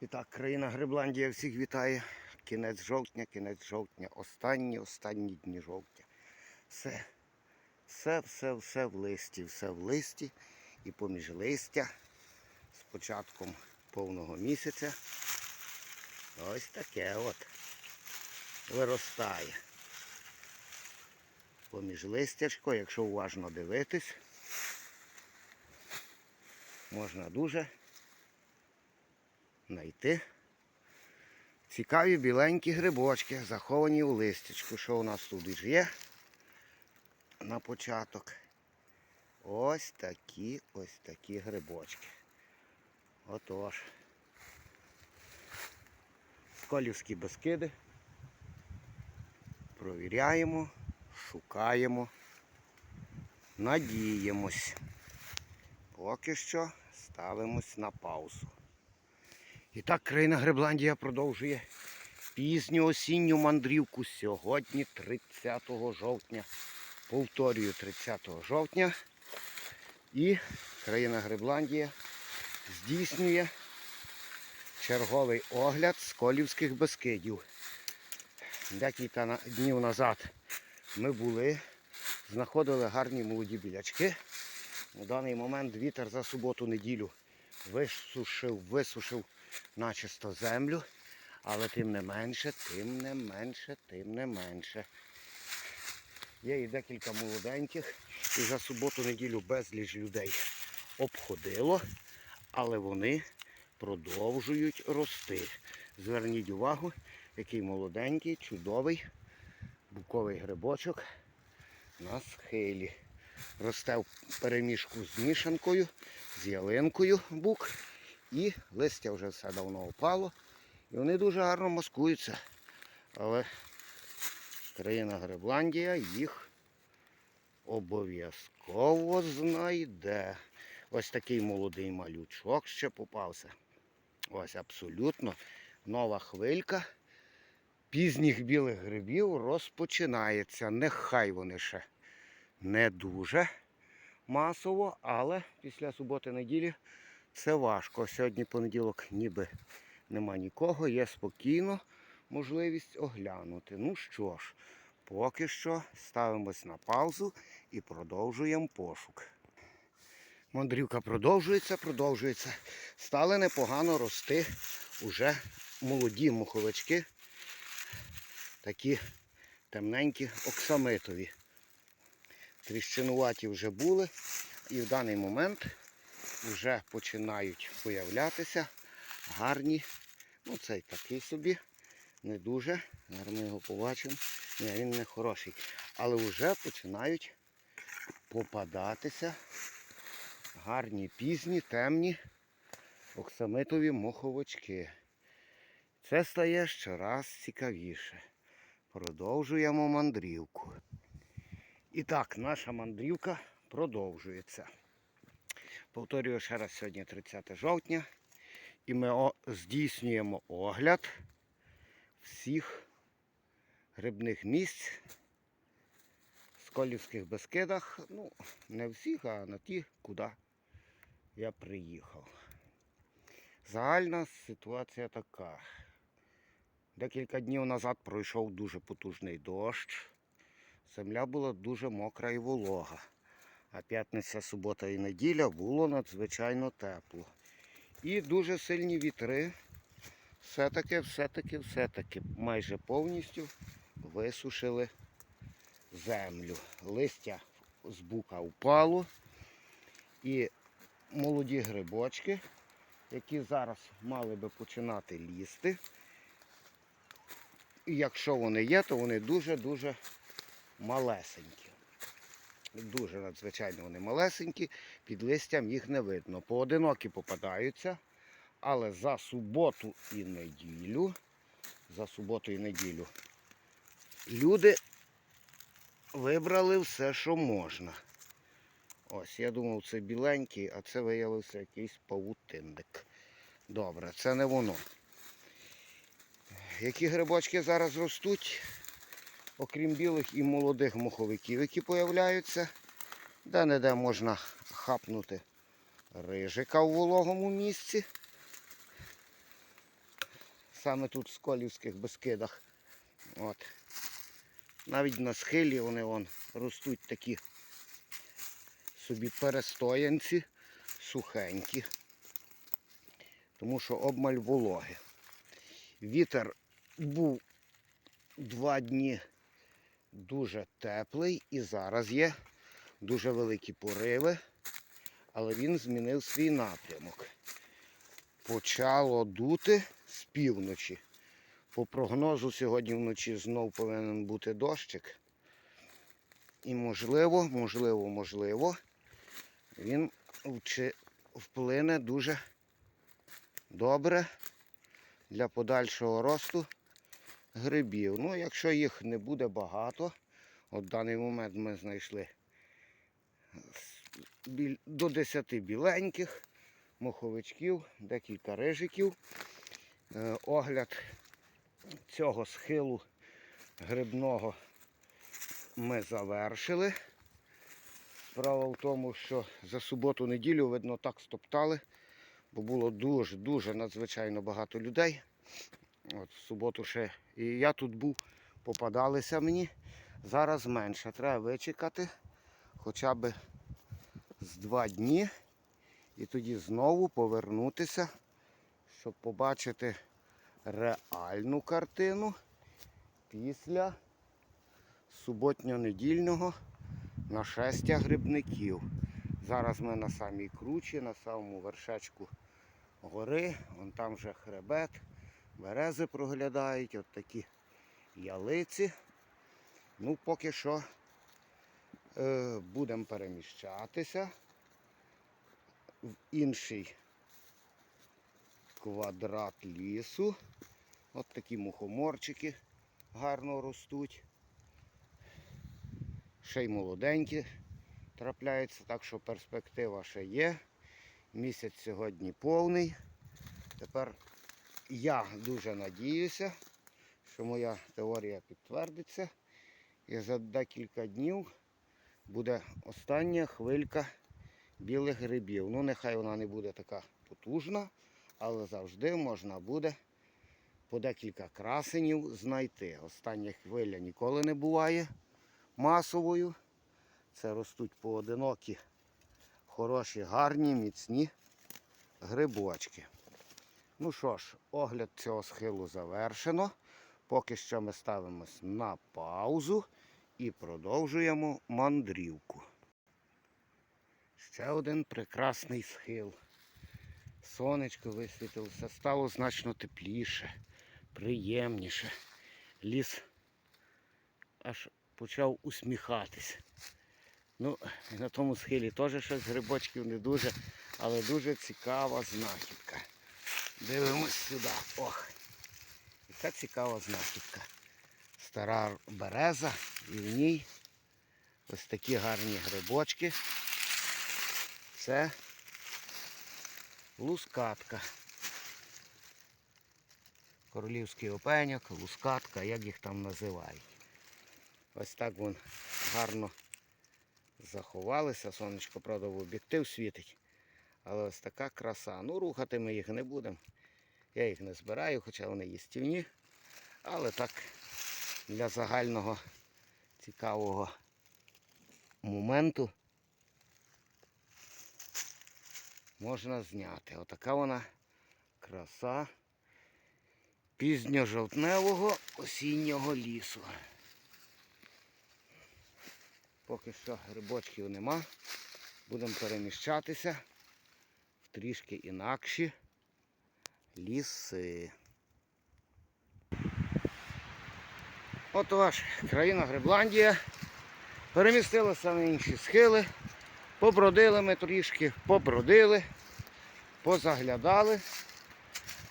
І так, країна Грибландія всіх вітає. Кінець жовтня, кінець жовтня, останні, останні дні жовтня. Все, все, все, все в листі, все в листі і поміж листя з початком повного місяця. Ось таке от виростає. Поміж листячко, якщо уважно дивитись, можна дуже знайти цікаві біленькі грибочки, заховані у листячку. Що у нас тут ж є на початок? Ось такі ось такі грибочки. Отож. Сколівські безкиди. Провіряємо, шукаємо, надіємось. Поки що ставимось на паузу. І так країна Гребландія продовжує пізню осінню мандрівку сьогодні, 30 жовтня. Повторюю, 30 жовтня. І країна Гребландія здійснює черговий огляд сколівських безкидів. Декілька днів назад ми були, знаходили гарні молоді білячки. У даний момент вітер за суботу-неділю висушив, висушив начисто землю, але тим не менше, тим не менше, тим не менше. Є і декілька молоденьких, і за суботу-неділю безліч людей обходило, але вони продовжують рости. Зверніть увагу, який молоденький, чудовий буковий грибочок на схилі. Росте в переміжку з мішанкою, з ялинкою бук. І листя вже все давно опало. І вони дуже гарно маскуються. Але країна Гребландія їх обов'язково знайде. Ось такий молодий малючок ще попався. Ось абсолютно нова хвилька пізніх білих грибів розпочинається. Нехай вони ще не дуже масово, але після суботи-неділі це важко. Сьогодні понеділок ніби нема нікого, є спокійно можливість оглянути. Ну що ж, поки що ставимось на паузу і продовжуємо пошук. Мандрівка продовжується, продовжується. Стали непогано рости уже молоді муховички, такі темненькі оксамитові. Тріщинуваті вже були і в даний момент вже починають появлятися гарні. Ну цей такий собі, не дуже. Зараз ми його побачимо. Ні, він не хороший. Але вже починають попадатися гарні пізні, темні оксамитові моховички. Це стає щораз цікавіше. Продовжуємо мандрівку. І так, наша мандрівка продовжується. Повторюю ще раз, сьогодні 30 жовтня. І ми здійснюємо огляд всіх грибних місць в Сколівських Бескидах. Ну, не всіх, а на ті, куди я приїхав. Загальна ситуація така. Декілька днів назад пройшов дуже потужний дощ. Земля була дуже мокра і волога. А п'ятниця, субота і неділя було надзвичайно тепло. І дуже сильні вітри. Все-таки, все-таки, все-таки майже повністю висушили землю. Листя з бука впало. І молоді грибочки, які зараз мали би починати лізти. І якщо вони є, то вони дуже-дуже малесенькі. Дуже надзвичайно вони малесенькі, під листям їх не видно. Поодинокі попадаються, але за суботу і неділю, за суботу і неділю люди вибрали все, що можна. Ось, я думав, це біленький, а це виявився якийсь павутинник. Добре, це не воно. Які грибочки зараз ростуть? Окрім білих і молодих моховиків, які появляються, де-не-де можна хапнути рижика в вологому місці. саме тут в Сколівських безкидах. От. Навіть на схилі вони вон, ростуть такі собі перестоянці, сухенькі, тому що обмаль вологи. Вітер був два дні дуже теплий і зараз є дуже великі пориви, але він змінив свій напрямок. Почало дути з півночі. По прогнозу сьогодні вночі знов повинен бути дощик. І можливо, можливо, можливо, він вплине дуже добре для подальшого росту грибів. Ну, якщо їх не буде багато, от в даний момент ми знайшли до 10 біленьких, моховичків, декілька рижиків. Е, Огляд цього схилу грибного ми завершили. Справа в тому, що за суботу-неділю, видно, так стоптали, бо було дуже-дуже надзвичайно багато людей. От в суботу ще і я тут був, попадалися мені. Зараз менше. Треба вичекати хоча б з два дні і тоді знову повернутися, щоб побачити реальну картину після суботньо-недільного нашестя грибників. Зараз ми на самій кручі, на самому вершечку гори, вон там вже хребет, берези проглядають, от такі ялиці. Ну, поки що е, будемо переміщатися в інший квадрат лісу. От такі мухоморчики гарно ростуть. Ще й молоденькі трапляються, так що перспектива ще є. Місяць сьогодні повний. Тепер я дуже надіюся, що моя теорія підтвердиться. І за декілька днів буде остання хвилька білих грибів. Ну, нехай вона не буде така потужна, але завжди можна буде по декілька красенів знайти. Остання хвиля ніколи не буває масовою. Це ростуть поодинокі, хороші, гарні, міцні грибочки. Ну що ж, огляд цього схилу завершено. Поки що ми ставимось на паузу і продовжуємо мандрівку. Ще один прекрасний схил. Сонечко висвітилося, стало значно тепліше, приємніше. Ліс аж почав усміхатись. Ну, на тому схилі теж щось грибочків не дуже, але дуже цікава знахідка. Дивимось сюди. Ох, яка цікава знахідка. Стара береза і в ній ось такі гарні грибочки. Це лускатка. Королівський опеньок, лускатка, як їх там називають. Ось так вон гарно заховалися. Сонечко, правда, в об'єктив світить. Але ось така краса. Ну, рухати ми їх не будемо. Я їх не збираю, хоча вони їстівні. Але так для загального цікавого моменту можна зняти. Отака вона краса пізньожовтневого осіннього лісу. Поки що грибочків нема. Будемо переміщатися трішки інакші ліси. От ваш країна Грибландія. Перемістилися на інші схили. Побродили ми трішки, побродили, позаглядали.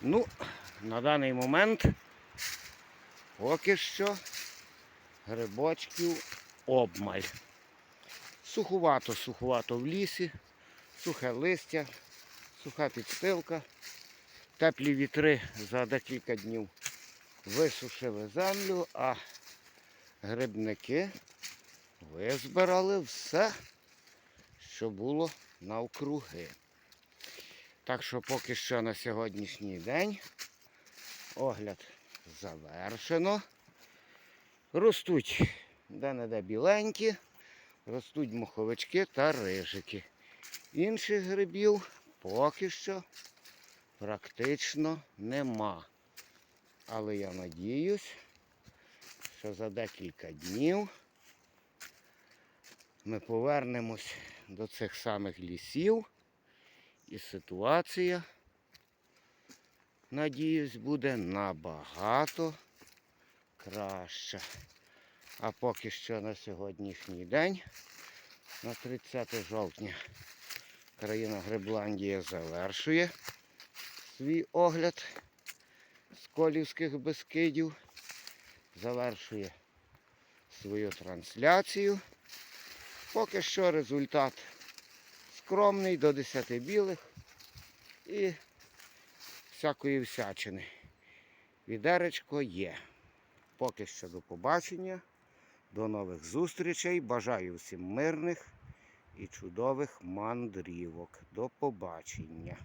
Ну, на даний момент поки що грибочків обмаль. Сухувато, сухувато в лісі, сухе листя, суха підстилка, теплі вітри за декілька днів висушили землю, а грибники визбирали все, що було навкруги. Так що поки що на сьогоднішній день Огляд завершено. Ростуть де-не-де біленькі, ростуть моховички та рижики. Інших грибів поки що практично нема. Але я надіюсь, що за декілька днів ми повернемось до цих самих лісів і ситуація, надіюсь, буде набагато краща. А поки що на сьогоднішній день, на 30 жовтня, країна Гребландія завершує свій огляд з Колівських Бескидів, завершує свою трансляцію. Поки що результат скромний до 10 білих і всякої всячини. Відеречко є. Поки що до побачення. До нових зустрічей. Бажаю всім мирних і чудових мандрівок. До побачення.